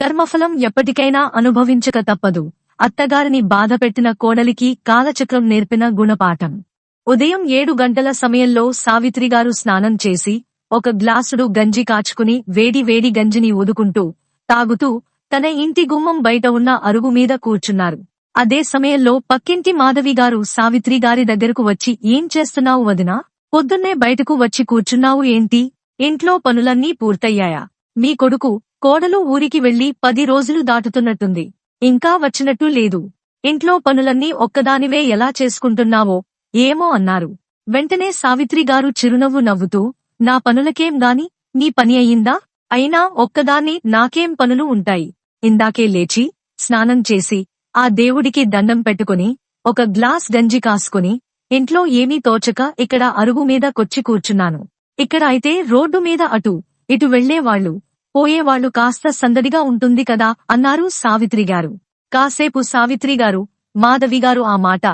కర్మఫలం ఎప్పటికైనా అనుభవించక తప్పదు. అత్తగారిని బాధపెట్టిన కోడలికి కాలచక్రం నేర్పిన గుణపాఠం. ఉదయం ఏడు గంటల సమయంలో సావిత్రిగారు స్నానం చేసి ఒక గ్లాసుడు గంజి కాచుకుని వేడి వేడి గంజిని ఊదుకుంటూ తాగుతూ తన ఇంటి గుమ్మం బయట ఉన్న అరుగు మీద కూర్చున్నారు. అదే సమయంలో పక్కింటి మాధవిగారు సావిత్రిగారి సావిత్రి గారి దగ్గరకు వచ్చి ఏం చేస్తున్నావు వదినా? పొద్దున్నే బయటకు వచ్చి కూర్చున్నావు ఏంటి? ఇంట్లో పనులన్నీ పూర్తయ్యాయా? మీ కొడుకు కోడలు ఊరికి వెళ్ళి పది రోజులు దాటుతున్నట్టుంది. ఇంకా వచ్చినట్టు లేదు. ఇంట్లో పనులన్నీ ఒక్కదానివే ఎలా చేసుకుంటున్నావో ఏమో అన్నారు. వెంటనే సావిత్రి గారు చిరునవ్వు నవ్వుతూ నా పనులకేం గాని నీ పని అయిందా? అయినా ఒక్కదాన్ని నాకేం పనులు ఉంటాయి? ఇందాకే లేచి స్నానం చేసి ఆ దేవుడికి దండం పెట్టుకుని ఒక గ్లాస్ గంజి కాసుకుని ఇంట్లో ఏమీ తోచక ఇక్కడ అరుగు మీద కొచ్చి కూర్చున్నాను. ఇక్కడ అయితే రోడ్డు మీద అటు ఇటు వెళ్ళేవాళ్ళు పోయేవాళ్ళు కాస్త సందడిగా ఉంటుంది కదా అన్నారు సావిత్రిగారు. కాసేపు సావిత్రిగారు మాధవిగారు ఆ మాట.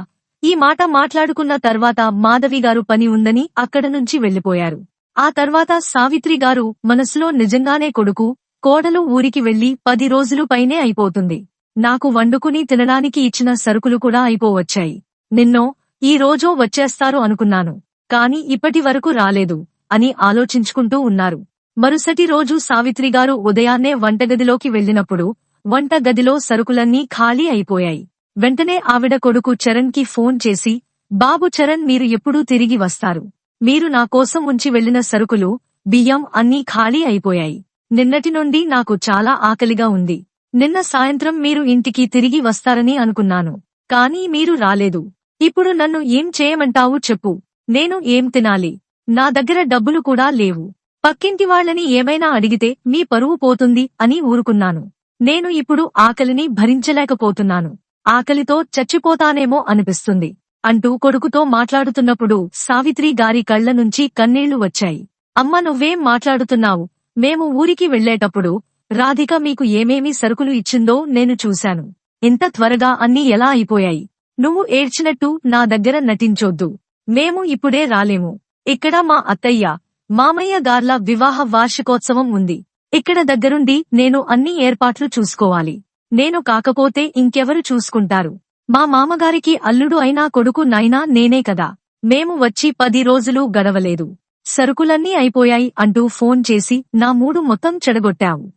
ఈ మాట మాట్లాడుకున్న తర్వాత మాధవిగారు పని ఉందని అక్కడ నుంచి వెళ్ళిపోయారు ఆ తర్వాత సావిత్రిగారు మనసులో నిజంగానే కొడుకు కోడలు ఊరికి వెళ్ళి పది రోజులు పైనే అయిపోతుంది. నాకు వండుకుని తినడానికి ఇచ్చిన సరుకులు కూడా అయిపోవచ్చాయి. నిన్నో ఈ రోజో వచ్చేస్తారు అనుకున్నాను. కాని ఇప్పటి వరకు రాలేదు అని ఆలోచించుకుంటూ ఉన్నారు. మరుసటి రోజు సావిత్రిగారు ఉదయాన్నే వంటగదిలోకి వెళ్ళినప్పుడు వంట గదిలో సరుకులన్నీ ఖాళీ అయిపోయాయి. వెంటనే ఆవిడ కొడుకు చరణ్కి ఫోన్ చేసి బాబు చరణ్ మీరు ఎప్పుడూ తిరిగి వస్తారు. మీరు నా కోసం ఉంచి వెళ్ళిన సరుకులు బియ్యం అన్నీ ఖాళీ అయిపోయాయి. నిన్నటి నుండి నాకు చాలా ఆకలిగా ఉంది. నిన్న సాయంత్రం మీరు ఇంటికి తిరిగి వస్తారని అనుకున్నాను. కానీ మీరు రాలేదు. ఇప్పుడు నన్ను ఏం చేయమంటావు చెప్పు. నేను ఏం తినాలి? నా దగ్గర డబ్బులు కూడా లేవు. పక్కింటి వాళ్ళని ఏమైనా అడిగితే మీ పరువు పోతుంది అని ఊరుకున్నాను. నేను ఇప్పుడు ఆకలిని భరించలేకపోతున్నాను. ఆకలితో చచ్చిపోతానేమో అనిపిస్తుంది అంటూ కొడుకుతో మాట్లాడుతున్నప్పుడు సావిత్రి గారి కళ్ళ నుంచి కన్నీళ్ళు వచ్చాయి. అమ్మ నువ్వేం మాట్లాడుతున్నావు? మేము ఊరికి వెళ్ళేటప్పుడు రాధిక మీకు ఏమేమి సరుకులు ఇచ్చిందో నేను చూశాను. ఇంత త్వరగా అన్నీ ఎలా అయిపోయాయి? నువ్వు ఏడ్చినట్టు నా దగ్గర నటించొద్దు. మేము ఇప్పుడే రాలేము. ఇక్కడ మా అత్తయ్య మామయ్య గార్ల వివాహ వార్షికోత్సవం ఉంది. ఇక్కడ దగ్గరుండి నేను అన్ని ఏర్పాట్లు చూసుకోవాలి. నేను కాకపోతే ఇంకెవరు చూసుకుంటారు. మా మామగారికి అల్లుడు అయినా కొడుకు నైనా నేనే కదా. మేము వచ్చి పది రోజులు గడవలేదు. సరుకులన్నీ అయిపోయాయి అంటూ ఫోన్ చేసి నా మూడు మొత్తం చెడగొట్టావు.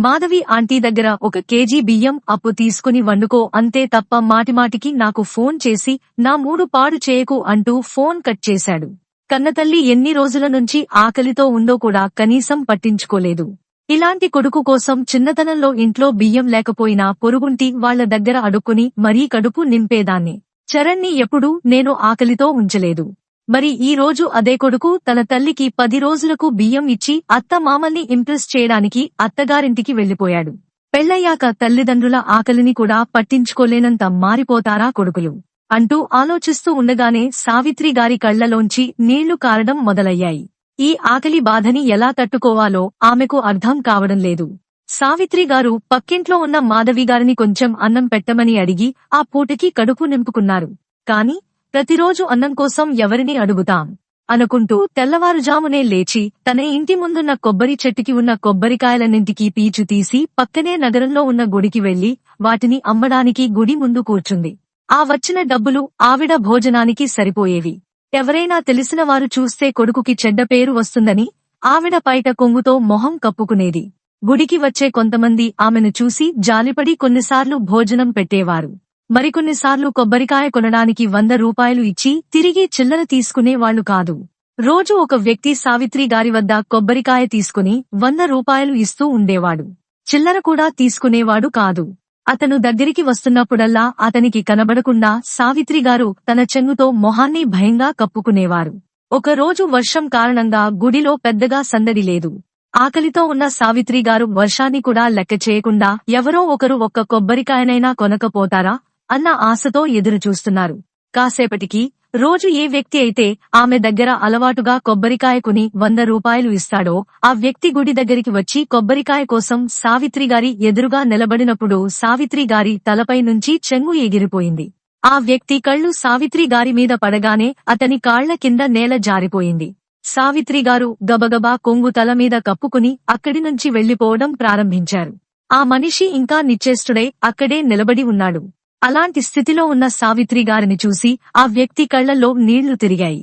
మాధవి ఆంటీ దగ్గర ఒక కేజీ బియ్యం అప్పు తీసుకుని వండుకో అంతే తప్ప మాటిమాటికి నాకు ఫోన్ చేసి నా మూడు పాడు చేయకు అంటూ ఫోన్ కట్ చేశాడు. కన్నతల్లి ఎన్ని రోజుల నుంచి ఆకలితో ఉందో కూడా కనీసం పట్టించుకోలేదు. ఇలాంటి కొడుకు కోసం చిన్నతనంలో ఇంట్లో బియ్యం లేకపోయినా పొరుగుంటి వాళ్ళ దగ్గర అడుక్కుని మరీ కడుపు నింపేదాన్ని. చరణ్ని ఎప్పుడూ నేను ఆకలితో ఉంచలేదు. మరి ఈ రోజు అదే కొడుకు తన తల్లికి పది రోజులకు బియ్యం ఇచ్చి అత్త మామల్ని ఇంప్రెస్ చేయడానికి అత్తగారింటికి వెళ్ళిపోయాడు పెళ్ళయ్యాక తల్లిదండ్రుల ఆకలిని కూడా పట్టించుకోలేనంత మారిపోతారా కొడుకులు? అంటూ ఆలోచిస్తూ ఉండగానే సావిత్రి గారి కళ్ళలోంచి నీళ్ళు కారడం మొదలయ్యాయి. ఈ ఆకలి బాధని ఎలా తట్టుకోవాలో ఆమెకు అర్థం కావడం లేదు. సావిత్రి గారు పక్కింట్లో ఉన్న మాధవి గారిని కొంచెం అన్నం పెట్టమని అడిగి ఆ పూటకి కడుపు నింపుకున్నారు. కాని ప్రతిరోజు అన్నం కోసం ఎవరిని అడుగుతాం? అనుకుంటూ తెల్లవారుజామునే లేచి తన ఇంటి ముందున్న కొబ్బరి చెట్టుకి ఉన్న కొబ్బరికాయలన్నింటికీ పీచు తీసి పక్కనే నగరంలో ఉన్న గుడికి వెళ్ళి వాటిని అమ్మడానికి గుడి ముందు కూర్చుంది. ఆ వచ్చిన డబ్బులు ఆవిడ భోజనానికి సరిపోయేవి. ఎవరైనా తెలిసిన వారు చూస్తే కొడుకుకి చెడ్డ పేరు వస్తుందని ఆవిడ పైట కొంగుతో మొహం కప్పుకునేది. గుడికి వచ్చే కొంతమంది ఆమెను చూసి జాలిపడి కొన్నిసార్లు భోజనం పెట్టేవారు. మరికొన్నిసార్లు కొబ్బరికాయ కొనడానికి వంద రూపాయలు ఇచ్చి తిరిగి చిల్లర తీసుకునేవాళ్ళు కాదు. రోజు ఒక వ్యక్తి సావిత్రి గారి వద్ద కొబ్బరికాయ తీసుకుని వంద రూపాయలు ఇస్తూ ఉండేవాడు. చిల్లర కూడా తీసుకునేవాడు కాదు. అతను దగ్గరికి వస్తున్నప్పుడల్లా అతనికి కనబడకుండా సావిత్రిగారు తన చెంగుతో మొహాన్ని భయంగా కప్పుకునేవారు. ఒకరోజు వర్షం కారణంగా గుడిలో పెద్దగా సందడి లేదు. ఆకలితో ఉన్న సావిత్రిగారు వర్షాన్ని కూడా లెక్క చేయకుండా ఎవరో ఒకరు ఒక్క కొబ్బరికాయనైనా కొనకపోతారా అన్న ఆశతో ఎదురుచూస్తున్నారు. కాసేపటికి రోజు ఏ వ్యక్తి అయితే ఆమె దగ్గర అలవాటుగా కొబ్బరికాయ కొని వంద రూపాయలు ఇస్తాడో ఆ వ్యక్తి గుడి దగ్గరికి వచ్చి కొబ్బరికాయ కోసం సావిత్రిగారి ఎదురుగా నిలబడినప్పుడు సావిత్రిగారి తలపై నుంచి చెంగు ఎగిరిపోయింది. ఆ వ్యక్తి కళ్ళు సావిత్రిగారి మీద పడగానే అతని కాళ్ళ కింద నేల జారిపోయింది. సావిత్రిగారు గబగబా కొంగు తల మీద కప్పుకుని అక్కడి నుంచి వెళ్ళిపోవడం ప్రారంభించారు. ఆ మనిషి ఇంకా నిశ్చేష్టుడై అక్కడే నిలబడి ఉన్నాడు. అలాంటి స్థితిలో ఉన్న సావిత్రి గారిని చూసి ఆ వ్యక్తి కళ్ళలో నీళ్ళు తిరిగాయి.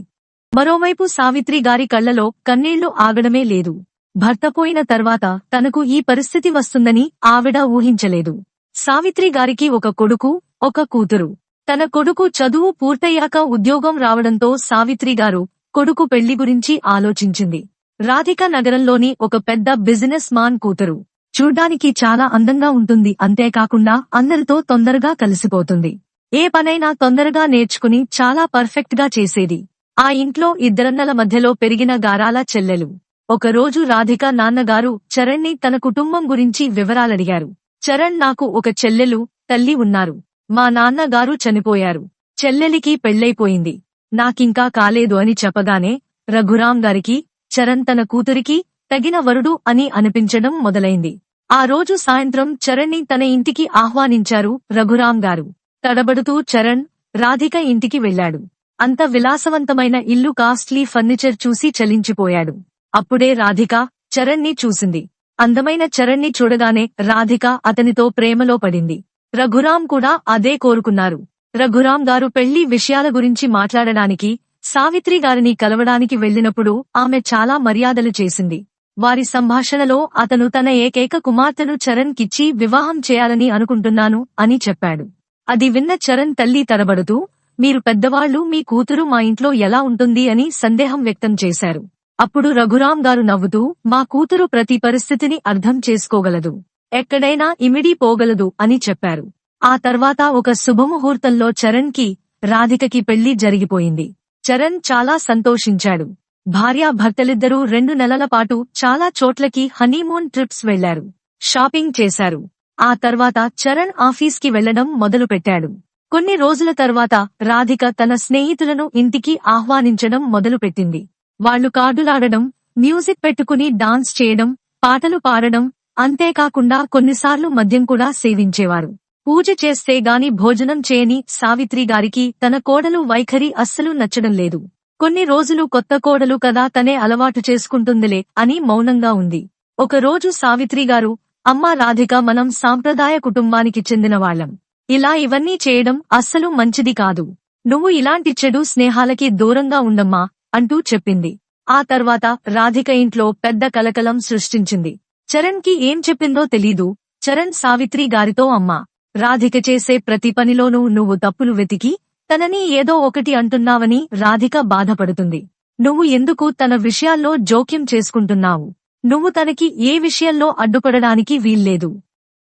మరోవైపు సావిత్రి గారి కళ్ళలో కన్నీళ్ళు ఆగడమే లేదు. భర్త పోయిన తర్వాత తనకు ఈ పరిస్థితి వస్తుందని ఆవిడ ఊహించలేదు. సావిత్రి గారికి ఒక కొడుకు ఒక కూతురు. తన కొడుకు చదువు పూర్తయ్యాక ఉద్యోగం రావడంతో సావిత్రి గారు కొడుకు పెళ్ళి గురించి ఆలోచించింది. రాధిక నగరంలోని ఒక పెద్ద బిజినెస్ మాన్ కూతురు. చూడ్డానికి చాలా అందంగా ఉంటుంది. అంతేకాకుండా అందరితో తొందరగా కలిసిపోతుంది. ఏ పనైనా తొందరగా నేర్చుకుని చాలా పర్ఫెక్ట్గా చేసేది. ఆ ఇంట్లో ఇద్దరన్నల మధ్యలో పెరిగిన గారాల చెల్లెలు. ఒకరోజు రాధిక నాన్నగారు చరణ్ని తన కుటుంబం గురించి వివరాలడిగారు. చరణ్ నాకు ఒక చెల్లెలు తల్లి ఉన్నారు. మా నాన్నగారు చనిపోయారు. చెల్లెలికి పెళ్ళైపోయింది నాకింకా కాలేదు అని చెప్పగానే రఘురాం గారికి చరణ్ తన కూతురికి తగిన వరుడు అని అనిపించడం మొదలైంది. ఆ రోజు సాయంత్రం చరణ్ని తన ఇంటికి ఆహ్వానించారు రఘురాం గారు. తడబడుతూ చరణ్ రాధిక ఇంటికి వెళ్ళాడు అంత విలాసవంతమైన ఇల్లు కాస్ట్లీ ఫర్నిచర్ చూసి చలించిపోయాడు. అప్పుడే రాధిక చరణ్ని చూసింది. అందమైన చరణ్ని చూడగానే రాధిక అతనితో ప్రేమలో పడింది. రఘురాం కూడా అదే కోరుకున్నారు. రఘురాం గారు పెళ్ళి విషయాల గురించి మాట్లాడడానికి సావిత్రి గారిని కలవడానికి వెళ్ళినప్పుడు ఆమె చాలా మర్యాదలు చేసింది. వారి సంభాషణలో అతను తన ఏకైక కుమార్తెను చరణ్ కిచ్చి వివాహం చేయాలని అనుకుంటున్నాను అని చెప్పాడు. అది విన్న చరణ్ తల్లి తరబడుతూ మీరు పెద్దవాళ్ళు మీ కూతురు మా ఇంట్లో ఎలా ఉంటుంది? అని సందేహం వ్యక్తం చేశారు. అప్పుడు రఘురాం గారు నవ్వుతూ మా కూతురు ప్రతి పరిస్థితిని అర్థం చేసుకోగలదు. ఎక్కడైనా ఇమిడి పోగలదు అని చెప్పారు. ఆ తర్వాత ఒక శుభముహూర్తంలో చరణ్కి రాధికకి పెళ్ళి జరిగిపోయింది. చరణ్ చాలా సంతోషించాడు. భార్యాభర్తలిద్దరూ రెండు నెలల పాటు చాలా చోట్లకి హనీమూన్ ట్రిప్స్ వెళ్ళారు షాపింగ్ చేశారు. ఆ తర్వాత చరణ్ ఆఫీస్కి వెళ్ళడం మొదలుపెట్టాడు. కొన్ని రోజుల తర్వాత రాధిక తన స్నేహితులను ఇంటికి ఆహ్వానించడం మొదలుపెట్టింది. వాళ్ళు కార్డులాడడం మ్యూజిక్ పెట్టుకుని డాన్స్ చేయడం పాటలు పాడడం అంతేకాకుండా కొన్నిసార్లు మద్యం కూడా సేవించేవారు. పూజ చేస్తే గాని భోజనం చేయని సావిత్రి గారికి తన కోడలు వైఖరి అస్సలు నచ్చడం లేదు. కొన్ని రోజులు కొత్త కోడలు కదా తనే అలవాటు చేసుకుంటుందిలే అని మౌనంగా ఉంది. ఒకరోజు సావిత్రిగారు అమ్మా రాధిక మనం సాంప్రదాయ కుటుంబానికి చెందిన వాళ్ళం ఇలా ఇవన్నీ చేయడం అస్సలు మంచిది కాదు. నువ్వు ఇలాంటి చెడు స్నేహాలకి దూరంగా ఉండమ్మా అంటూ చెప్పింది. ఆ తర్వాత రాధిక ఇంట్లో పెద్ద కలకలం సృష్టించింది. చరణ్కి ఏం చెప్పిందో తెలీదు. చరణ్ సావిత్రి గారితో అమ్మా రాధిక చేసే ప్రతి పనిలోనూ నువ్వు తప్పులు వెతికి తనని ఏదో ఒకటి అంటున్నావని రాధిక బాధపడుతుంది. నువ్వు ఎందుకు తన విషయాల్లో జోక్యం చేసుకుంటున్నావు? నువ్వు తనకి ఏ విషయంలో అడ్డుపడడానికి వీల్లేదు.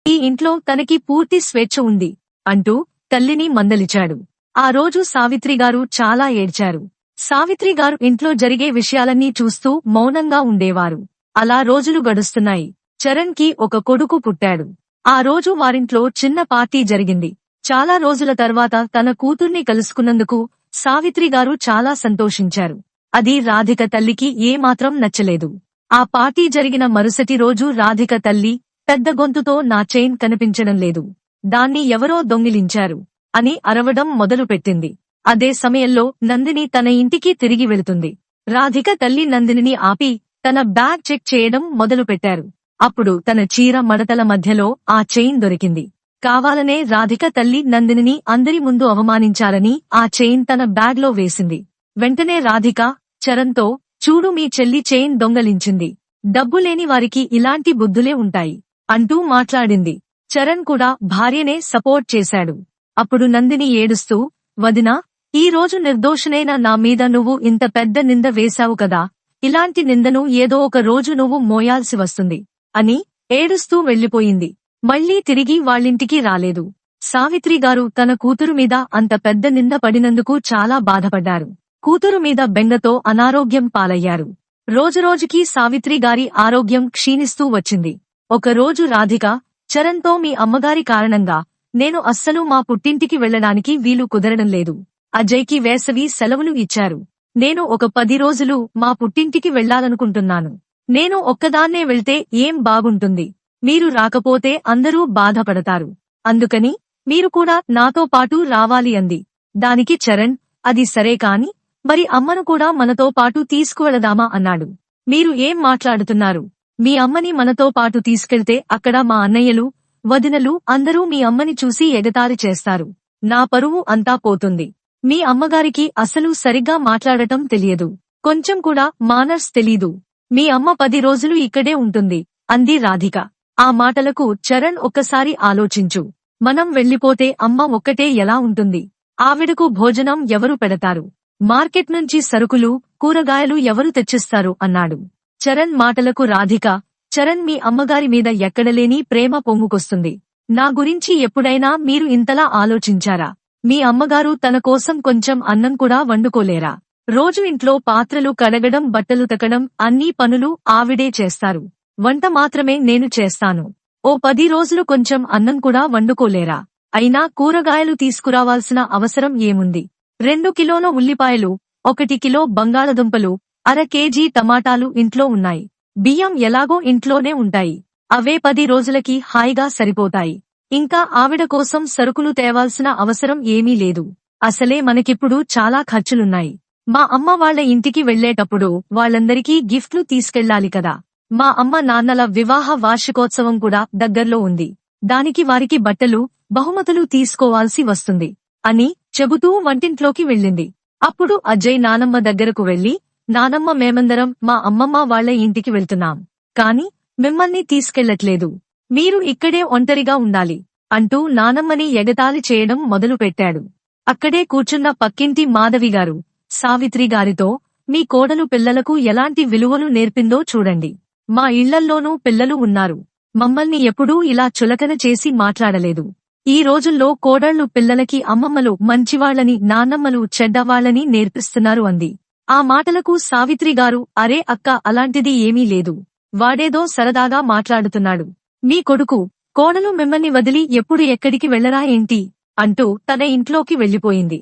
ఈ ఇంట్లో తనకి పూర్తి స్వేచ్ఛ ఉంది అంటూ తల్లిని మందలిచాడు. ఆ రోజు సావిత్రిగారు చాలా ఏడ్చారు. సావిత్రిగారు ఇంట్లో జరిగే విషయాలన్నీ చూస్తూ మౌనంగా ఉండేవారు. అలా రోజులు గడుస్తున్నాయి. చరణ్కి ఒక కొడుకు పుట్టాడు. ఆ రోజు వారింట్లో చిన్న పార్టీ జరిగింది. చాలా రోజుల తర్వాత తన కూతుర్ని కలుసుకున్నందుకు సావిత్రిగారు చాలా సంతోషించారు. అది రాధిక తల్లికి ఏమాత్రం నచ్చలేదు. ఆ పార్టీ జరిగిన మరుసటి రోజు రాధిక తల్లి పెద్ద గొంతుతో నా చైన్ కనిపించడం లేదు. దాన్ని ఎవరో దొంగిలించారు అని అరవడం మొదలుపెట్టింది. అదే సమయంలో నందిని తన ఇంటికి తిరిగి వెళుతుంది. రాధిక తల్లి నందినిని ఆపి తన బ్యాగ్ చెక్ చేయడం మొదలుపెట్టారు. అప్పుడు తన చీర మడతల మధ్యలో ఆ చైన్ దొరికింది. కావాలనే రాధిక తల్లి నందినిని అందరి ముందు అవమానించాలని ఆ చైన్ తన బ్యాగ్లో వేసింది. వెంటనే రాధిక చరణ్తో చూడు మీ చెల్లి చైన్ దొంగలించింది. డబ్బు లేని వారికి ఇలాంటి బుద్ధులే ఉంటాయి అంటూ మాట్లాడింది. చరణ్ కూడా భార్యనే సపోర్ట్ చేశాడు. అప్పుడు నందిని ఏడుస్తూ వదినా ఈ రోజు నిర్దోషనైన నా మీద నువ్వు ఇంత పెద్ద నింద వేశావు కదా. ఇలాంటి నిందను ఏదో ఒక రోజు నువ్వు మోయాల్సి వస్తుంది అని ఏడుస్తూ వెళ్ళిపోయింది మళ్ళీ తిరిగి వాళ్ళింటికి రాలేదు. సావిత్రి గారు తన కూతురు మీద అంత పెద్ద నింద పడినందుకు చాలా బాధపడ్డారు. కూతురు మీద బెంగతో అనారోగ్యం పాలయ్యారు. రోజురోజుకీ సావిత్రి గారి ఆరోగ్యం క్షీణిస్తూ వచ్చింది. ఒకరోజు రాధిక చరణ్తో మీ అమ్మగారి కారణంగా నేను అస్సలు మా పుట్టింటికి వెళ్ళడానికి వీలు కుదరడం లేదు. అజయ్కి వేసవి సెలవులు ఇచ్చారు. నేను ఒక పది రోజులు మా పుట్టింటికి వెళ్ళాలనుకుంటున్నాను నేను ఒక్కదాన్నే వెళ్తే ఏం బాగుంటుంది? మీరు రాకపోతే అందరూ బాధపడతారు. అందుకని మీరు కూడా నాతో పాటు రావాలి అంది. దానికి చరణ్ అది సరే కాని మరి అమ్మను కూడా మనతో పాటు తీసుకువెళదామా అన్నాడు. మీరు ఏం మాట్లాడుతున్నారు? మీ అమ్మని మనతో పాటు తీసుకెళ్తే అక్కడ మా అన్నయ్యలు వదినలు అందరూ మీ అమ్మని చూసి ఎగతారి చేస్తారు. నా పరువు అంతా పోతుంది. మీ అమ్మగారికి అసలు సరిగ్గా మాట్లాడటం తెలియదు. కొంచెం కూడా మానర్స్ తెలీదు. మీ అమ్మ పది రోజులు ఇక్కడే ఉంటుంది అంది రాధిక. ఆ మాటలకు చరణ్ ఒక్కసారి ఆలోచించు. మనం వెళ్ళిపోతే అమ్మ ఒక్కటే ఎలా ఉంటుంది? ఆవిడకు భోజనం ఎవరు పెడతారు? మార్కెట్ నుంచి సరుకులు కూరగాయలు ఎవరు తెచ్చిస్తారు? అన్నాడు. చరణ్ మాటలకు రాధిక చరణ్ మీ అమ్మగారి మీద ఎక్కడలేని ప్రేమ పొంగుకొస్తుంది. నా గురించి ఎప్పుడైనా మీరు ఇంతలా ఆలోచించారా? మీ అమ్మగారు తన కోసం కొంచెం అన్నం కూడా వండుకోలేరా? రోజు ఇంట్లో పాత్రలు కడగడం బట్టలు తకడం అన్నీ పనులు ఆవిడే చేస్తారు. వంట మాత్రమే నేను చేస్తాను. ఓ పది రోజులు కొంచెం అన్నం కూడా వండుకోలేరా? అయినా కూరగాయలు తీసుకురావాల్సిన అవసరం ఏముంది? రెండు కిలోల ఉల్లిపాయలు ఒకటి కిలో బంగాళదుంపలు అర కేజీ టమాటాలు ఇంట్లో ఉన్నాయి. బియ్యం ఎలాగో ఇంట్లోనే ఉంటాయి. అవే పది రోజులకి హాయిగా సరిపోతాయి. ఇంకా ఆవిడ కోసం సరుకులు తేవాల్సిన అవసరం ఏమీ లేదు. అసలే మనకిప్పుడు చాలా ఖర్చులున్నాయి. మా అమ్మ వాళ్ళ ఇంటికి వెళ్ళేటప్పుడు వాళ్ళందరికీ గిఫ్ట్లు తీసుకెళ్ళాలి కదా. మా అమ్మ నాన్నల వివాహ వార్షికోత్సవం కూడా దగ్గర్లో ఉంది. దానికి వారికి బట్టలు బహుమతులు తీసుకోవాల్సి వస్తుంది అని చెబుతూ వంటింట్లోకి వెళ్ళింది. అప్పుడు అజయ్ నానమ్మ దగ్గరకు వెళ్ళి నానమ్మ మేమందరం మా అమ్మమ్మ వాళ్ళ ఇంటికి వెళ్తున్నాం. కాని మిమ్మల్ని తీసుకెళ్ళట్లేదు. మీరు ఇక్కడే ఒంటరిగా ఉండాలి అంటూ నానమ్మని ఎగతాళి చేయడం మొదలుపెట్టాడు. అక్కడే కూర్చున్న పక్కింటి మాధవిగారు సావిత్రిగారితో సావిత్రి గారితో మీ కోడలు పిల్లలకు ఎలాంటి విలువలు నేర్పిందో చూడండి. మా ఇళ్ళల్లోనూ పిల్లలు ఉన్నారు. మమ్మల్ని ఎప్పుడూ ఇలా చులకన చేసి మాట్లాడలేదు. ఈ రోజుల్లో కోడళ్ళు పిల్లలకి అమ్మమ్మలు మంచివాళ్ళని నాన్నమ్మలు చెడ్డవాళ్ళని నేర్పిస్తున్నారు అంది. ఆ మాటలకు సావిత్రిగారు అరే అక్క అలాంటిది ఏమీ లేదు. వాడేదో సరదాగా మాట్లాడుతున్నాడు. మీ కొడుకు కోడలు మిమ్మల్ని వదిలి ఎప్పుడు ఎక్కడికి వెళ్ళరా ఏంటి? అంటూ తన ఇంట్లోకి వెళ్ళిపోయింది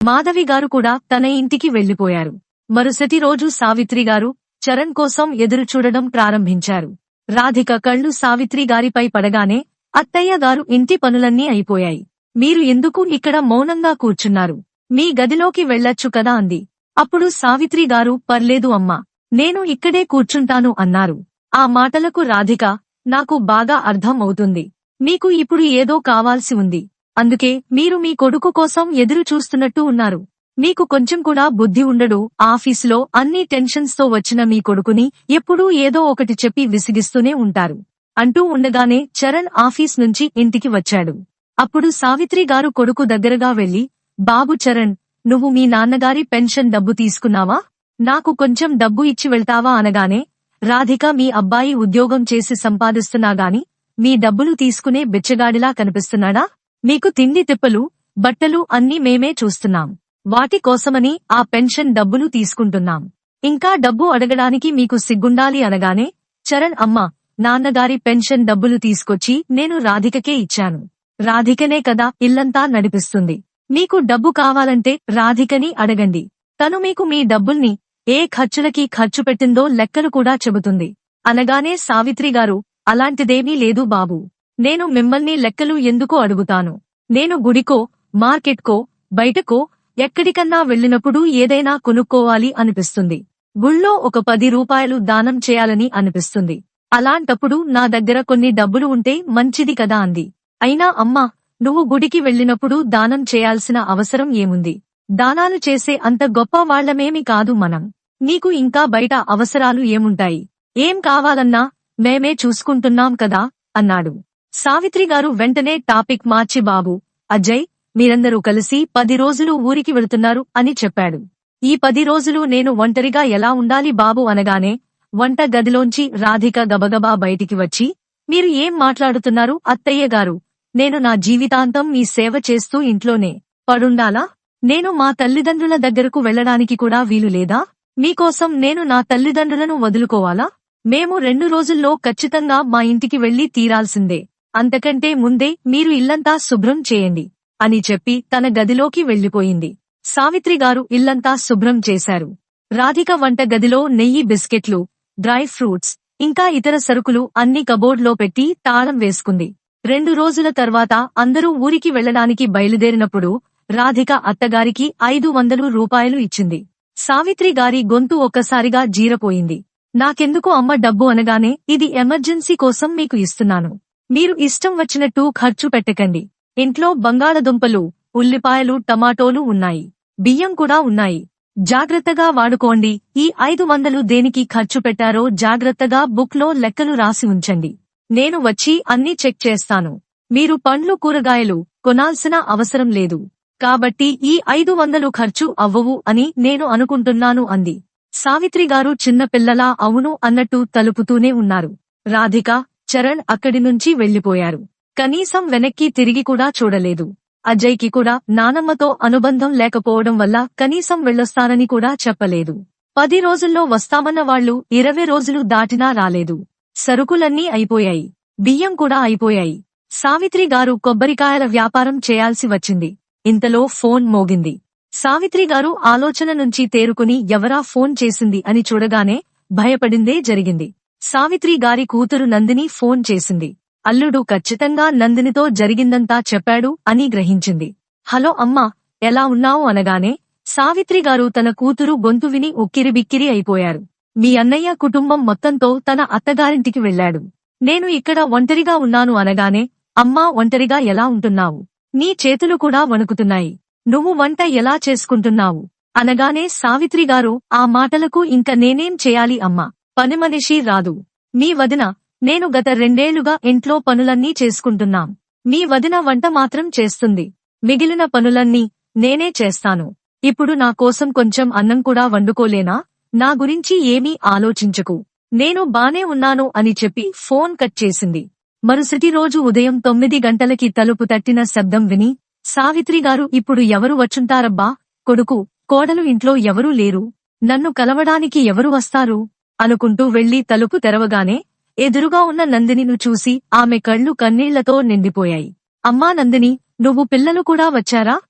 మాధవి గారు కూడా తన ఇంటికి వెళ్ళిపోయారు మరుసటి రోజు సావిత్రిగారు చరణ్ కోసం ఎదురు చూడడం ప్రారంభించారు. రాధిక కళ్ళు సావిత్రి గారిపై పడగానే అత్తయ్య గారు ఇంటి పనులన్నీ అయిపోయాయి. మీరు ఎందుకు ఇక్కడ మౌనంగా కూర్చున్నారు? మీ గదిలోకి వెళ్ళొచ్చు కదా అంది. అప్పుడు సావిత్రి గారు పర్లేదు అమ్మా నేను ఇక్కడే కూర్చుంటాను అన్నారు. ఆ మాటలకు రాధిక నాకు బాగా అర్థం అవుతుంది మీకు ఇప్పుడు ఏదో కావాల్సి ఉంది. అందుకే మీరు మీ కొడుకు కోసం ఎదురు చూస్తున్నట్టు ఉన్నారు. మీకు కొంచెం కూడా బుద్ధి ఉండడు. ఆఫీసులో అన్ని టెన్షన్స్తో వచ్చిన మీ కొడుకుని ఎప్పుడూ ఏదో ఒకటి చెప్పి విసిగిస్తూనే ఉంటారు. అంటూ ఉండగానే చరణ్ ఆఫీస్ నుంచి ఇంటికి వచ్చాడు. అప్పుడు సావిత్రి గారు కొడుకు దగ్గరగా వెళ్ళి బాబు చరణ్ నువ్వు మీ నాన్నగారి పెన్షన్ డబ్బు తీసుకున్నావా? నాకు కొంచెం డబ్బు ఇచ్చి వెళ్తావా? అనగానే రాధిక మీ అబ్బాయి ఉద్యోగం చేసి సంపాదిస్తున్నాగాని మీ డబ్బులు తీసుకునే బిచ్చగాడిలా కనిపిస్తున్నాడా? మీకు తిండి తిప్పలు బట్టలు అన్నీ మేమే చూస్తున్నాం. వాటి కోసమని ఆ పెన్షన్ డబ్బులు తీసుకుంటున్నాం. ఇంకా డబ్బు అడగడానికి మీకు సిగ్గుండాలి అనగానే చరణ్ అమ్మ నాన్నగారి పెన్షన్ డబ్బులు తీసుకొచ్చి నేను రాధికకే ఇచ్చాను. రాధికనే కదా ఇల్లంతా నడిపిస్తుంది. మీకు డబ్బు కావాలంటే రాధికని అడగండి. తను మీకు మీ డబ్బుల్ని ఏ ఖర్చులకి ఖర్చు పెట్టిందో లెక్కలు కూడా చెబుతుంది. అనగానే సావిత్రి గారు అలాంటిదేమీ లేదు బాబు. నేను మిమ్మల్ని లెక్కలు ఎందుకు అడుగుతాను. నేను గుడికో మార్కెట్కో బయటకో ఎక్కడికన్నా వెళ్ళినప్పుడు ఏదైనా కొనుక్కోవాలి అనిపిస్తుంది. గుళ్ళో ఒక పది రూపాయలు దానం చేయాలని అనిపిస్తుంది. అలాంటప్పుడు నా దగ్గర కొన్ని డబ్బులు ఉంటే మంచిది కదా అంది. అయినా అమ్మా నువ్వు గుడికి వెళ్ళినప్పుడు దానం చేయాల్సిన అవసరం ఏముంది? దానాలు చేసే అంత గొప్ప వాళ్ళమేమి కాదు మనం. నీకు ఇంకా బయట అవసరాలు ఏముంటాయి? ఏం కావాలన్నా మేమే చూసుకుంటున్నాం కదా అన్నాడు. సావిత్రి గారు వెంటనే టాపిక్ మార్చి బాబు అజయ్ మీరందరూ కలిసి పది రోజులు ఊరికి వెళుతున్నారు అని చెప్పాడు. ఈ పది రోజులు నేను ఒంటరిగా ఎలా ఉండాలి బాబు అనగానే వంట గదిలోంచి రాధిక గబగబా బయటికి వచ్చి మీరు ఏం మాట్లాడుతున్నారు అత్తయ్య గారు? నేను నా జీవితాంతం మీ సేవ చేస్తూ ఇంట్లోనే పడుండాలా? నేను మా తల్లిదండ్రుల దగ్గరకు వెళ్ళడానికి కూడా వీలు లేదా? మీకోసం నేను నా తల్లిదండ్రులను వదులుకోవాలా? మేము రెండు రోజుల్లో ఖచ్చితంగా మా ఇంటికి వెళ్ళి తీరాల్సిందే. అంతకంటే ముందే మీరు ఇల్లంతా శుభ్రం చేయండి. అని చెప్పి తన గదిలోకి వెళ్ళిపోయింది సావిత్రిగారు ఇల్లంతా శుభ్రం చేశారు. రాధిక వంట గదిలో నెయ్యి బిస్కెట్లు డ్రై ఫ్రూట్స్ ఇంకా ఇతర సరుకులు అన్ని కబోర్డ్లో పెట్టి తాళం వేసుకుంది. రెండు రోజుల తర్వాత అందరూ ఊరికి వెళ్ళడానికి బయలుదేరినప్పుడు రాధిక అత్తగారికి ఐదు వందలు రూపాయలు ఇచ్చింది. సావిత్రి గారి గొంతు ఒక్కసారిగా జీరపోయింది. నాకెందుకు అమ్మ డబ్బు అనగానే ఇది ఎమర్జెన్సీ కోసం మీకు ఇస్తున్నాను. మీరు ఇష్టం వచ్చినట్టు ఖర్చు పెట్టకండి. ఇంట్లో బంగాళదుంపలు ఉల్లిపాయలు టమాటోలు ఉన్నాయి. బియ్యం కూడా ఉన్నాయి. జాగ్రత్తగా వాడుకోండి. ఈ ఐదు వందలు దేనికి ఖర్చు పెట్టారో జాగ్రత్తగా బుక్లో లెక్కలు రాసి ఉంచండి. నేను వచ్చి అన్నీ చెక్ చేస్తాను. మీరు పండ్లు కూరగాయలు కొనాల్సిన అవసరం లేదు. కాబట్టి ఈ ఐదు వందలు ఖర్చు అవ్వవు అని నేను అనుకుంటున్నాను అంది. సావిత్రిగారు చిన్నపిల్లలా అవును అన్నట్టు తలుపుతూనే ఉన్నారు. రాధిక చరణ్ అక్కడి నుంచి వెళ్ళిపోయారు కనీసం వెనక్కి తిరిగి కూడా చూడలేదు. అజయ్కి కూడా నానమ్మతో అనుబంధం లేకపోవడం వల్ల కనీసం వెళ్ళొస్తానని కూడా చెప్పలేదు. పది రోజుల్లో వస్తామన్న వాళ్ళు ఇరవై రోజులు దాటినా రాలేదు. సరుకులన్నీ అయిపోయాయి. బియ్యం కూడా అయిపోయాయి. సావిత్రి గారు కొబ్బరికాయల వ్యాపారం చేయాల్సి వచ్చింది. ఇంతలో ఫోన్ మోగింది. సావిత్రి గారు ఆలోచన నుంచి తేరుకుని ఎవరా ఫోన్ చేసింది అని చూడగానే భయపడిందే జరిగింది. సావిత్రి గారి కూతురు నందిని ఫోన్ చేసింది. అల్లుడు ఖచ్చితంగా నందినితో జరిగిందంతా చెప్పాడు అని గ్రహించింది. హలో అమ్మా ఎలా ఉన్నావు అనగానే సావిత్రిగారు తన కూతురు గొంతు విని ఉక్కిరిబిక్కిరి అయిపోయారు. మీ అన్నయ్య కుటుంబం మొత్తంతో తన అత్తగారింటికి వెళ్ళాడు. నేను ఇక్కడ ఒంటరిగా ఉన్నాను అనగానే అమ్మా ఒంటరిగా ఎలా ఉంటున్నావు? నీ చేతులు కూడా వణుకుతున్నాయి. నువ్వు వంట ఎలా చేసుకుంటున్నావు? అనగానే సావిత్రిగారు ఆ మాటలకు ఇంక నేనేం చేయాలి అమ్మా? పనిమనిషి రాదు. మీ వదిన నేను గత రెండేళ్ళుగా ఇంట్లో పనులన్నీ చేసుకుంటున్నాం. మీ వదిన వంట మాత్రం చేస్తుంది. మిగిలిన పనులన్నీ నేనే చేస్తాను. ఇప్పుడు నా కోసం కొంచెం అన్నం కూడా వండుకోలేనా? నా గురించి ఏమీ ఆలోచించకు. నేను బానే ఉన్నాను అని చెప్పి ఫోన్ కట్ చేసింది. మరుసటి రోజు ఉదయం తొమ్మిది గంటలకి తలుపు తట్టిన శబ్దం విని సావిత్రిగారు ఇప్పుడు ఎవరు వచ్చుంటారబ్బా? కొడుకు కోడలు ఇంట్లో ఎవరూ లేరు. నన్ను కలవడానికి ఎవరు వస్తారు? అనుకుంటూ వెళ్ళి తలుపు తెరవగానే ఎదురుగా ఉన్న నందినిను చూసి ఆమె కళ్ళు కన్నీళ్ళతో నిండిపోయాయి. అమ్మా నందిని నువ్వు పిల్లలు కూడా వచ్చారా?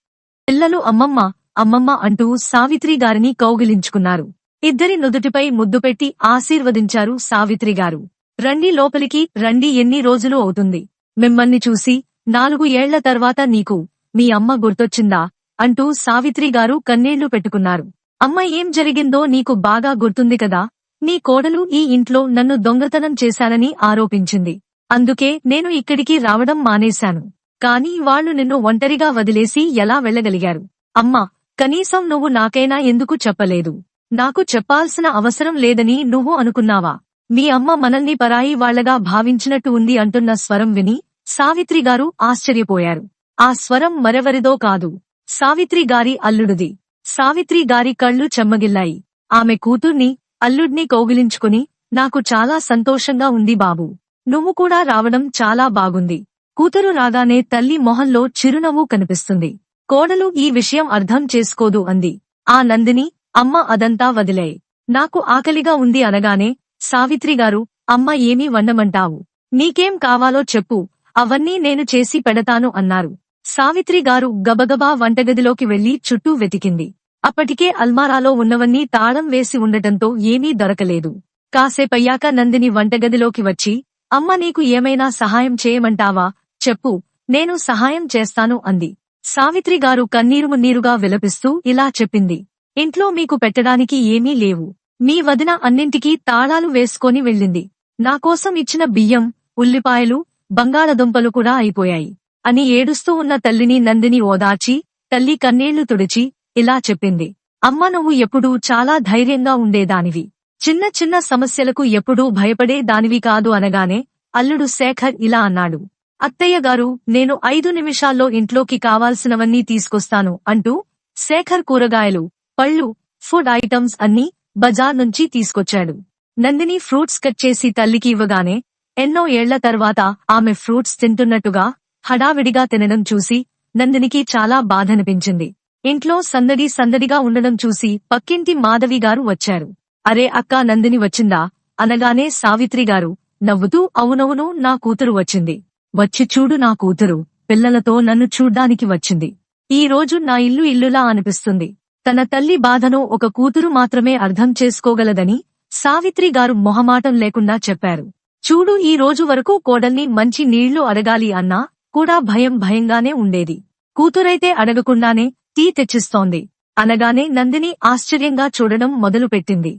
పిల్లలు అమ్మమ్మ అమ్మమ్మ అంటూ సావిత్రి గారిని కౌగిలించుకున్నారు. ఇద్దరి నుదుటిపై ముద్దు పెట్టి ఆశీర్వదించారు సావిత్రి గారు. రండి లోపలికి రండి ఎన్ని రోజులు అవుతుంది? మిమ్మల్ని చూసి నాలుగు ఏళ్ళ తర్వాత నీకు మీ అమ్మ గుర్తొచ్చిందా? అంటూ సావిత్రి గారు కన్నీళ్ళు పెట్టుకున్నారు. అమ్మ ఏం జరిగిందో నీకు బాగా గుర్తుంది కదా? నీ కోడలు ఈ ఇంట్లో నన్ను దొంగతనం చేశానని ఆరోపించింది. అందుకే నేను ఇక్కడికి రావడం మానేశాను. కాని వాళ్ళు నిన్ను ఒంటరిగా వదిలేసి ఎలా వెళ్ళగలిగారు? అమ్మా కనీసం నువ్వు నాకైనా ఎందుకు చెప్పలేదు? నాకు చెప్పాల్సిన అవసరం లేదని నువ్వు అనుకున్నావా? మీ అమ్మ మనల్ని పరాయి వాళ్ళగా భావించినట్టు ఉంది అంటున్న స్వరం విని సావిత్రిగారు ఆశ్చర్యపోయారు. ఆ స్వరం మరెవరిదో కాదు. సావిత్రిగారి అల్లుడిది. సావిత్రి గారి కళ్ళు చెమ్మగిల్లాయి. ఆమె కూతుర్ని అల్లుడ్ని కౌగిలించుకుని నాకు చాలా సంతోషంగా ఉంది బాబు. నువ్వు కూడా రావడం చాలా బాగుంది కూతురు రాగానే తల్లి మొహంలో చిరునవ్వు కనిపిస్తుంది. కోడలు ఈ విషయం అర్థం చేసుకోదు అంది. ఆ నందిని అమ్మ అదంతా వదిలే. నాకు ఆకలిగా ఉంది అనగానే సావిత్రిగారు అమ్మ ఏమీ వండమంటావు. నీకేం కావాలో చెప్పు. అవన్నీ నేను చేసి పెడతాను అన్నారు. సావిత్రిగారు గబగబా వంటగదిలోకి వెళ్ళి చుట్టూ వెతికింది. అప్పటికే అల్మారాలో ఉన్నవన్నీ తాళం వేసి ఉండటంతో ఏమీ దొరకలేదు. కాసేపయ్యాక నందిని వంటగదిలోకి వచ్చి అమ్మ నీకు ఏమైనా సహాయం చేయమంటావా? చెప్పు నేను సహాయం చేస్తాను అంది. సావిత్రిగారు కన్నీరు మున్నీరుగా విలపిస్తూ ఇలా చెప్పింది. ఇంట్లో మీకు పెట్టడానికి ఏమీ లేవు. మీ వదిన అన్నింటికీ తాళాలు వేసుకొని వెళ్ళింది. నాకోసం ఇచ్చిన బియ్యం ఉల్లిపాయలు బంగాళదుంపలు కూడా అయిపోయాయి అని ఏడుస్తూ ఉన్న తల్లిని నందిని ఓదార్చి తల్లి కన్నీళ్ళు తుడిచి ఇలా చెప్పింది. అమ్మ నువ్వు ఎప్పుడూ చాలా ధైర్యంగా ఉండేదానివి. చిన్న చిన్న సమస్యలకు ఎప్పుడూ భయపడే దానివి కాదు అనగానే అల్లుడు శేఖర్ ఇలా అన్నాడు. అత్తయ్య గారు నేను ఐదు నిమిషాల్లో ఇంట్లోకి కావాల్సినవన్నీ తీసుకొస్తాను అంటూ శేఖర్ కూరగాయలు పళ్ళు ఫుడ్ ఐటమ్స్ అన్నీ బజార్ నుంచి తీసుకొచ్చాడు. నందిని ఫ్రూట్స్ కట్ చేసి తల్లికి ఇవ్వగానే ఎన్నో ఏళ్ళ తర్వాత ఆమె ఫ్రూట్స్ తింటున్నట్టుగా హడావిడిగా తినడం చూసి నందినికి చాలా బాధనిపించింది. ఇంట్లో సందడి సందడిగా ఉండడం చూసి పక్కింటి మాధవి గారు వచ్చారు. అరే అక్కా నందిని వచ్చిందా? అనగానే సావిత్రిగారు నవ్వుతూ అవునవును నా కూతురు వచ్చింది. వచ్చి చూడు నా కూతురు. పిల్లలతో నన్ను చూడ్డానికి వచ్చింది. ఈ రోజు నా ఇల్లు ఇల్లులా అనిపిస్తుంది. తన తల్లి బాధను ఒక కూతురు మాత్రమే అర్థం చేసుకోగలదని సావిత్రి గారు మొహమాటం లేకుండా చెప్పారు. చూడు ఈ రోజు వరకు కోడల్ని మంచి నీళ్ళు అడగాలి అన్నా కూడా భయం భయంగానే ఉండేది. కూతురైతే అడగకుండానే టీ తెచ్చిస్తోంది. అనగానే నందిని ఆశ్చర్యంగా చూడడం మొదలుపెట్టింది.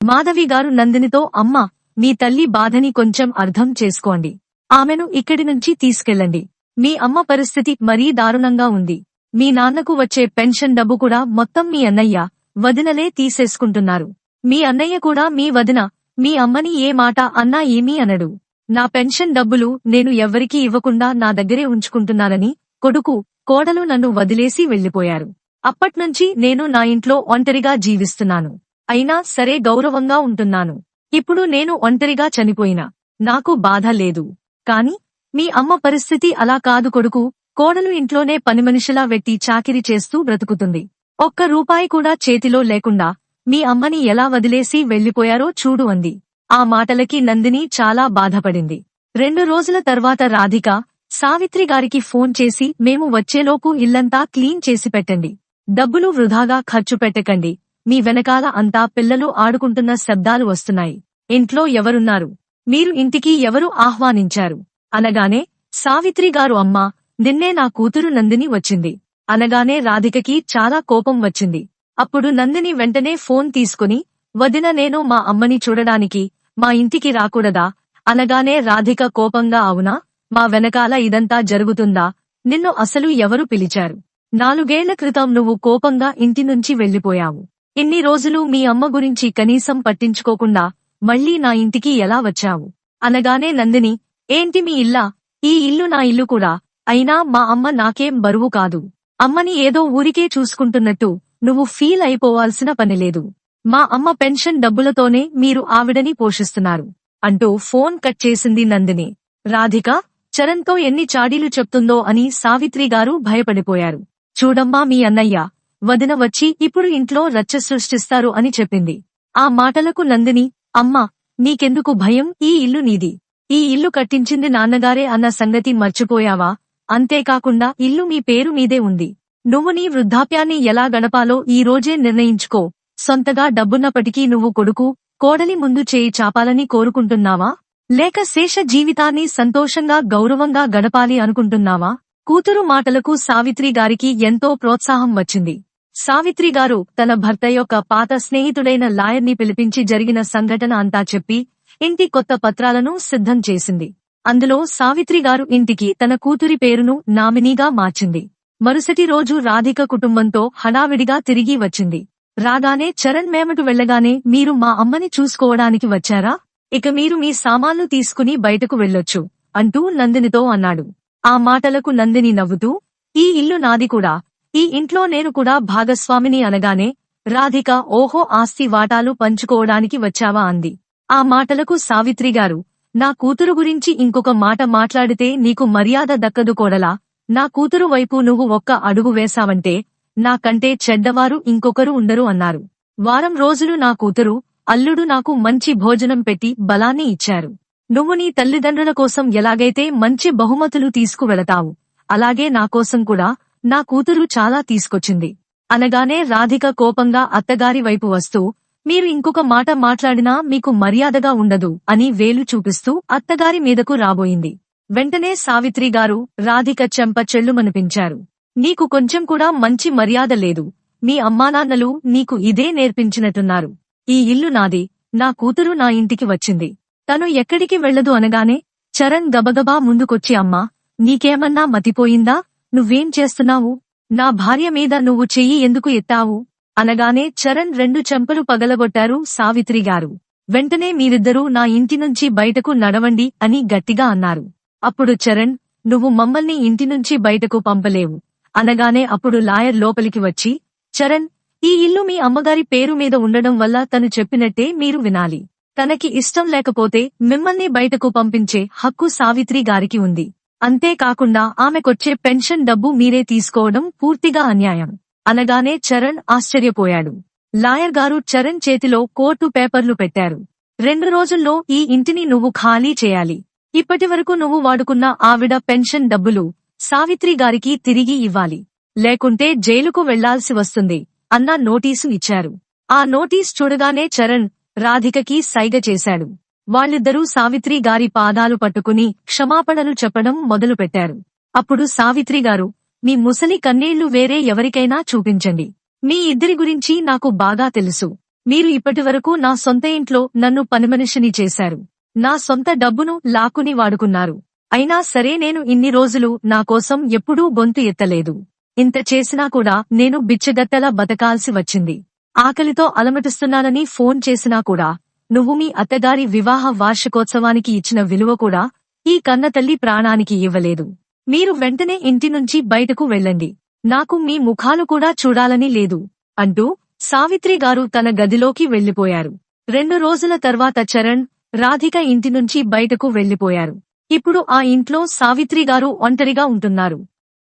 మాధవిగారు నందినితో అమ్మ మీ తల్లి బాధని కొంచెం అర్థం చేసుకోండి. ఆమెను ఇక్కడి నుంచి తీసుకెళ్ళండి. మీ అమ్మ పరిస్థితి మరీ దారుణంగా ఉంది. మీ నాన్నకు వచ్చే పెన్షన్ డబ్బు కూడా మొత్తం మీ అన్నయ్య వదినలే తీసేసుకుంటున్నారు. మీ అన్నయ్య కూడా మీ వదిన మీ అమ్మని ఏ మాట అన్నా ఏమీ అనడు. నా పెన్షన్ డబ్బులు నేను ఎవ్వరికీ ఇవ్వకుండా నా దగ్గరే ఉంచుకుంటున్నానని కొడుకు కోడలు నన్ను వదిలేసి వెళ్ళిపోయారు అప్పట్నుంచి నేను నా ఇంట్లో ఒంటరిగా జీవిస్తున్నాను. అయినా సరే గౌరవంగా ఉంటున్నాను. ఇప్పుడు నేను ఒంటరిగా చనిపోయినా. నాకు బాధ లేదు. కాని మీ అమ్మ పరిస్థితి అలా కాదు కొడుకు. కోడలు ఇంట్లోనే పనిమనిషిలా వెట్టి చాకిరి చేస్తూ బ్రతుకుతుంది. ఒక్క రూపాయి కూడా చేతిలో లేకుండా మీ అమ్మని ఎలా వదిలేసి వెళ్ళిపోయారో చూడు అంది. ఆ మాటలకి నందిని చాలా బాధపడింది. రెండు రోజుల తర్వాత రాధిక సావిత్రి గారికి ఫోన్ చేసి మేము వచ్చేలోపు ఇల్లంతా క్లీన్ చేసి పెట్టండి. డబ్బులు వృధాగా ఖర్చు పెట్టకండి. మీ వెనకాల అంతా పిల్లలు ఆడుకుంటున్న శబ్దాలు వస్తున్నాయి. ఇంట్లో ఎవరున్నారు? మీరు ఇంటికి ఎవరు ఆహ్వానించారు? అనగానే సావిత్రి గారు అమ్మా నిన్నే నా కూతురు నందిని వచ్చింది. అనగానే రాధికకి చాలా కోపం వచ్చింది. అప్పుడు నందిని వెంటనే ఫోన్ తీసుకుని వదిన నేను మా అమ్మని చూడడానికి మా ఇంటికి రాకూడదా? అనగానే రాధిక కోపంగా అవునా? మా వెనకాల ఇదంతా జరుగుతుందా? నిన్ను అసలు ఎవరు పిలిచారు? నాలుగేళ్ళ క్రితం నువ్వు కోపంగా ఇంటి నుంచి వెళ్ళిపోయావు ఇన్ని రోజులు మీ అమ్మ గురించి కనీసం పట్టించుకోకుండా మళ్ళీ నా ఇంటికి ఎలా వచ్చావు? అనగానే నందిని ఏంటి మీ ఇల్లా? ఈ ఇల్లు నా ఇల్లు కూడా. అయినా మా అమ్మ నాకేం బరువు కాదు. అమ్మని ఏదో ఊరికే చూసుకుంటున్నట్టు నువ్వు ఫీల్ అయిపోవాల్సిన పనిలేదు మా అమ్మ పెన్షన్ డబ్బులతోనే మీరు ఆవిడని పోషిస్తున్నారు. అంటూ ఫోన్ కట్ చేసింది నందిని. రాధిక చరణ్తో ఎన్ని చాడీలు చెప్తుందో అని సావిత్రిగారు భయపడిపోయారు. చూడమ్మా మీ అన్నయ్య వదిన వచ్చి ఇప్పుడు ఇంట్లో రచ్చ సృష్టిస్తారు అని చెప్పింది. ఆ మాటలకు నందిని అమ్మా నీకెందుకు భయం? ఈ ఇల్లు నీది. ఈ ఇల్లు కట్టించింది నాన్నగారే అన్న సంగతి మర్చిపోయావా? అంతేకాకుండా ఇల్లు మీ పేరు మీదే ఉంది. నువ్వు నీ వృద్ధాప్యాన్ని ఎలా గడపాలో ఈ రోజే నిర్ణయించుకో. సొంతగా డబ్బున్నప్పటికీ నువ్వు కొడుకు కోడలి ముందు చేయి చాపాలని కోరుకుంటున్నావా? లేక శేష జీవితాన్ని సంతోషంగా గౌరవంగా గడపాలి అనుకుంటున్నావా? కూతురు మాటలకు సావిత్రి గారికి ఎంతో ప్రోత్సాహం వచ్చింది. సావిత్రి గారు తన భర్త యొక్క పాత స్నేహితుడైన లాయర్ని పిలిపించి జరిగిన సంఘటన అంతా చెప్పి ఇంటి కొత్త పత్రాలను సిద్ధం చేసింది. అందులో సావిత్రి గారు ఇంటికి తన కూతురి పేరును నామినీగా మార్చింది. మరుసటి రోజు రాధిక కుటుంబంతో హడావిడిగా తిరిగి వచ్చింది. రాగానే చరణ్ మేమటు వెళ్ళగానే మీరు మా అమ్మని చూసుకోవడానికి వచ్చారా? ఇక మీరు మీ సామాన్లు తీసుకుని బయటకు వెళ్ళొచ్చు అంటూ నందినితో అన్నాడు. ఆ మాటలకు నందిని నవ్వుతూ ఈ ఇల్లు నాది కూడా. ఈ ఇంట్లో నేను కూడా భాగస్వామిని అనగానే రాధిక ఓహో ఆస్తి వాటాలు పంచుకోవడానికి వచ్చావా? అంది. ఆ మాటలకు సావిత్రి గారు నా కూతురు గురించి ఇంకొక మాట మాట్లాడితే నీకు మర్యాద దక్కదు కోడలా. నా కూతురు వైపు నువ్వు ఒక్క అడుగు వేశావంటే నాకంటే చెడ్డవారు ఇంకొకరు ఉండరు అన్నారు. వారం రోజులు నా కూతురు అల్లుడు నాకు మంచి భోజనం పెట్టి బలాన్ని ఇచ్చారు. నువ్వు నీ తల్లిదండ్రుల కోసం ఎలాగైతే మంచి బహుమతులు తీసుకువెళతావు అలాగే నా కోసం కూడా నా కూతురు చాలా తీసుకొచ్చింది. అనగానే రాధిక కోపంగా అత్తగారి వైపు వస్తూ మీరు ఇంకొక మాట మాట్లాడినా మీకు మర్యాదగా ఉండదు అని వేలు చూపిస్తూ అత్తగారి మీదకు రాబోయింది. వెంటనే సావిత్రిగారు రాధిక చెంప చెల్లుమనిపించారు. నీకు కొంచెం కూడా మంచి మర్యాద లేదు. మీ అమ్మానాన్నలు నీకు ఇదే నేర్పించినట్టున్నారు. ఈ ఇల్లు నాది. నా కూతురు నా ఇంటికి వచ్చింది. తను ఎక్కడికి వెళ్ళదు అనగానే చరణ్ గబగబా ముందుకొచ్చి అమ్మా నీకేమన్నా మతిపోయిందా? నువ్వేం చేస్తున్నావు? నా భార్య మీద నువ్వు చెయ్యి ఎందుకు ఎత్తావు? అనగానే చరణ్ రెండు చెంపలు పగలగొట్టారు సావిత్రి గారు. వెంటనే మీరిద్దరూ నా ఇంటి నుంచి బయటకు నడవండి అని గట్టిగా అన్నారు. అప్పుడు చరణ్ నువ్వు మమ్మల్ని ఇంటి నుంచి బయటకు పంపలేవు. అనగానే అప్పుడు లాయర్ లోపలికి వచ్చి చరణ్ ఈ ఇల్లు మీ అమ్మగారి పేరు మీద ఉండడం వల్ల తను చెప్పినట్టే మీరు వినాలి. తనకి ఇష్టం లేకపోతే మిమ్మల్ని బయటకు పంపించే హక్కు సావిత్రి గారికి ఉంది. అంతేకాకుండా ఆమెకొచ్చే పెన్షన్ డబ్బు మీరే తీసుకోవడం పూర్తిగా అన్యాయం. అనగానే చరణ్ ఆశ్చర్యపోయాడు. లాయర్ గారు చరణ్ చేతిలో కోర్టు పేపర్లు పెట్టారు. రెండు రోజుల్లో ఈ ఇంటిని నువ్వు ఖాళీ చేయాలి. ఇప్పటి వరకు నువ్వు వాడుకున్న ఆవిడ పెన్షన్ డబ్బులు సావిత్రి గారికి తిరిగి ఇవ్వాలి. లేకుంటే జైలుకు వెళ్ళాల్సి వస్తుంది. అన్న నోటీసు ఇచ్చారు. ఆ నోటీస్ చూడగానే చరణ్ రాధికకి సైగ చేశాడు. వాళ్ళిద్దరూ సావిత్రి గారి పాదాలు పట్టుకుని క్షమాపణలు చెప్పడం మొదలుపెట్టారు. అప్పుడు సావిత్రి గారు మీ ముసలి కన్నీళ్ళు వేరే ఎవరికైనా చూపించండి. మీ ఇద్దరి గురించి నాకు బాగా తెలుసు. మీరు ఇప్పటివరకు నా సొంత ఇంట్లో నన్ను పనిమనిషిని చేశారు. నా సొంత డబ్బును లాక్కుని వాడుకున్నారు. అయినా సరే నేను ఇన్ని రోజులు నా కోసం ఎప్పుడూ గొంతు ఎత్తలేదు. ఇంత చేసినా కూడా నేను బిచ్చగత్తెలా బతకాల్సి వచ్చింది. ఆకలితో అలమటిస్తున్నానని ఫోన్ చేసినా కూడా నువ్వు మీ అత్తగారి వివాహ వార్షికోత్సవానికి ఇచ్చిన విలువ కూడా ఈ కన్నతల్లి ప్రాణానికి ఇవ్వలేదు. మీరు వెంటనే ఇంటి నుంచి బయటకు వెళ్ళండి. నాకు మీ ముఖాలు కూడా చూడాలని లేదు అంటూ సావిత్రి గారు తన గదిలోకి వెళ్ళిపోయారు రెండు రోజుల తర్వాత చరణ్ రాధిక ఇంటి నుంచి బయటకు వెళ్ళిపోయారు ఇప్పుడు ఆ ఇంట్లో సావిత్రి గారు ఒంటరిగా ఉంటున్నారు.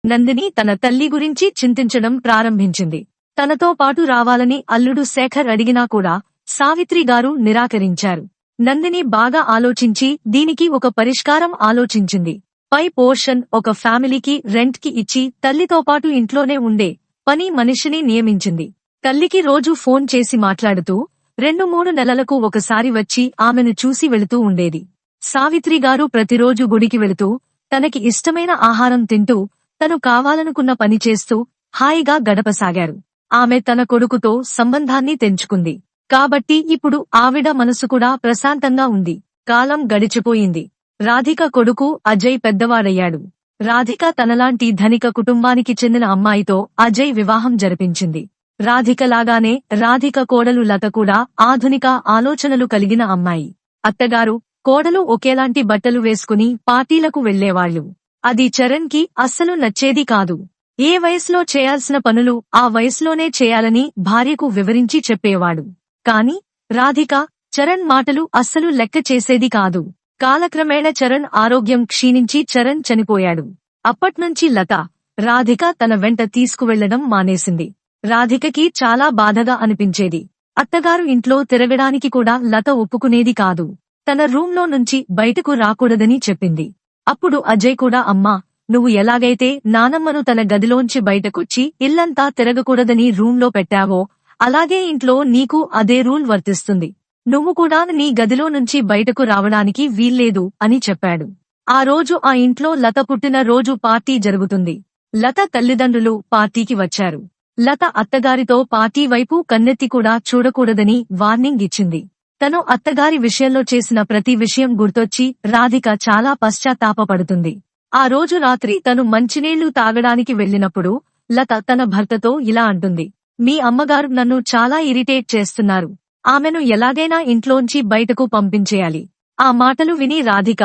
నందిని తన తల్లి గురించి చింతించడం ప్రారంభించింది. తనతో పాటు రావాలని అల్లుడు శేఖర్ అడిగినా కూడా సావిత్రి గారు నిరాకరించారు. నందిని బాగా ఆలోచించి దీనికి ఒక పరిష్కారం ఆలోచించింది. పై పోర్షన్ ఒక ఫ్యామిలీకి రెంట్కి ఇచ్చి తల్లితో పాటు ఇంట్లోనే ఉండే పని మనిషిని నియమించింది. తల్లికి రోజు ఫోన్ చేసి మాట్లాడుతూ రెండు మూడు నెలలకు ఒకసారి వచ్చి ఆమెను చూసి వెళుతూ ఉండేది. సావిత్రి గారు ప్రతిరోజు గుడికి వెళుతూ తనకి ఇష్టమైన ఆహారం తింటూ తను కావాలనుకున్న పని చేస్తూ హాయిగా గడపసాగారు. ఆమె తన కొడుకుతో సంబంధాన్ని తెంచుకుంది. కాబట్టి ఇప్పుడు ఆవిడ మనసు కూడా ప్రశాంతంగా ఉంది. కాలం గడిచిపోయింది. రాధిక కొడుకు అజయ్ పెద్దవాడయ్యాడు. రాధిక తనలాంటి ధనిక కుటుంబానికి చెందిన అమ్మాయితో అజయ్ వివాహం జరిపించింది. రాధిక లాగానే రాధిక కోడలు లత కూడా ఆధునిక ఆలోచనలు కలిగిన అమ్మాయి. అత్తగారు కోడలు ఒకేలాంటి బట్టలు వేసుకుని పార్టీలకు వెళ్ళేవాళ్ళు అది చరణ్కి అస్సలు నచ్చేది కాదు. ఏ వయసులో చేయాల్సిన పనులు ఆ వయసులోనే చేయాలని భార్యకు వివరించి చెప్పేవాడు. కాని రాధిక చరణ్ మాటలు అస్సలు లెక్క చేసేది కాదు. కాలక్రమేణ చరణ్ ఆరోగ్యం క్షీణించి చరణ్ చనిపోయాడు. అప్పట్నుంచి లత రాధిక తన వెంట తీసుకువెళ్ళడం మానేసింది. రాధికకి చాలా బాధగా అనిపించేది. అత్తగారు ఇంట్లో తిరగడానికి కూడా లత ఒప్పుకునేది కాదు. తన రూంలో నుంచి బయటకు రాకూడదని చెప్పింది. అప్పుడు అజయ్ కూడా అమ్మా నువ్వు ఎలాగైతే నానమ్మను తన గదిలోంచి బయటకొచ్చి ఇల్లంతా తిరగకూడదని రూంలో పెట్టావో అలాగే ఇంట్లో నీకు అదే రూల్ వర్తిస్తుంది. నువ్వు కూడా నీ గదిలో నుంచి బయటకు రావడానికి వీల్లేదు అని చెప్పాడు. ఆ రోజు ఆ ఇంట్లో లత పుట్టిన రోజు పార్టీ జరుగుతుంది. లత తల్లిదండ్రులు పార్టీకి వచ్చారు. లత అత్తగారితో పార్టీ వైపు కన్నెత్తి కూడా చూడకూడదని వార్నింగ్ ఇచ్చింది. తను అత్తగారి విషయంలో చేసిన ప్రతి విషయం గుర్తొచ్చి రాధిక చాలా పశ్చాత్తాపడుతుంది ఆ రోజు రాత్రి తను మంచినీళ్ళు తాగడానికి వెళ్ళినప్పుడు లత తన భర్తతో ఇలా అంటుంది. మీ అమ్మగారు నన్ను చాలా ఇరిటేట్ చేస్తున్నారు. ఆమెను ఎలాగైనా ఇంట్లోంచి బయటకు పంపించేయాలి. ఆ మాటలు విని రాధిక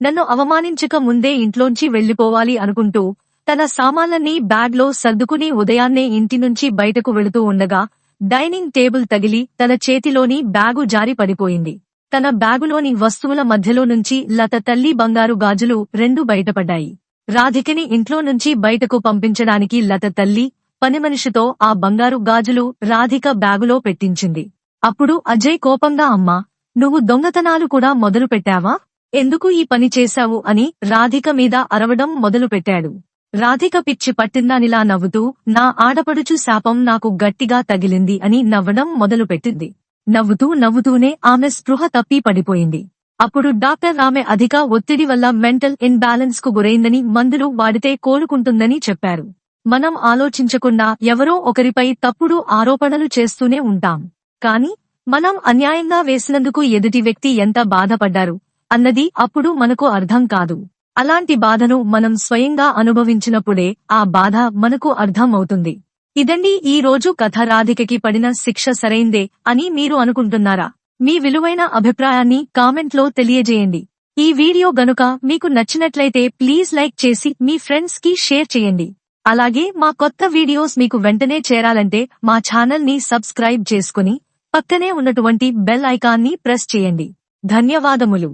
నన్ను అవమానించక ముందే ఇంట్లోంచి వెళ్ళిపోవాలి అనుకుంటూ తన సామాన్లన్నీ బ్యాగ్లో సర్దుకుని ఉదయాన్నే ఇంటి నుంచి బయటకు వెళుతూ ఉండగా డైనింగ్ టేబుల్ తగిలి తన చేతిలోని బ్యాగు జారి పడిపోయింది. తన బ్యాగులోని వస్తువుల మధ్యలో నుంచి లత తల్లి బంగారు గాజులు రెండు బయటపడ్డాయి. రాధికని ఇంట్లో నుంచి బయటకు పంపించడానికి లత తల్లి పనిమనిషితో ఆ బంగారు గాజులు రాధిక బ్యాగులో పెట్టించింది. అప్పుడు అజయ్ కోపంగా అమ్మా నువ్వు దొంగతనాలు కూడా మొదలు పెట్టావా ఎందుకు ఈ పని చేశావు? అని రాధిక మీద అరవడం మొదలుపెట్టాడు. రాధిక పిచ్చి పట్టిందానిలా నవ్వుతూ నా ఆడపడుచు శాపం నాకు గట్టిగా తగిలింది అని నవ్వడం మొదలుపెట్టింది. నవ్వుతూ నవ్వుతూనే ఆమె స్పృహ తప్పి పడిపోయింది. అప్పుడు డాక్టర్ ఆమె అధిక ఒత్తిడి వల్ల మెంటల్ ఇన్బ్యాలెన్స్కు గురైందని మందులు వాడితే కోలుకుంటుందని చెప్పారు. మనం ఆలోచించకుండా ఎవరో ఒకరిపై తప్పుడు ఆరోపణలు చేస్తూనే ఉంటాం. కాని మనం అన్యాయంగా వేసినందుకు ఎదుటి వ్యక్తి ఎంత బాధపడ్డారు అన్నది అప్పుడు మనకు అర్థం కాదు. అలాంటి బాధను మనం స్వయంగా అనుభవించినప్పుడే ఆ బాధ మనకు అర్థం అవుతుంది ఇదండి ఈ రోజు కథ రాధికకి పడిన శిక్ష సరైందే అని మీరు అనుకుంటున్నారా? మీ విలువైన అభిప్రాయాన్ని కామెంట్లో తెలియజేయండి. ఈ వీడియో గనుక మీకు నచ్చినట్లయితే ప్లీజ్ లైక్ చేసి మీ ఫ్రెండ్స్కి షేర్ చేయండి. అలాగే మా కొత్త వీడియోస్ మీకు వెంటనే చేరాలంటే మా ఛానల్ని సబ్స్క్రైబ్ చేసుకుని పక్కనే ఉన్నటువంటి బెల్ ఐకాన్ని ప్రెస్ చేయండి. ధన్యవాదములు.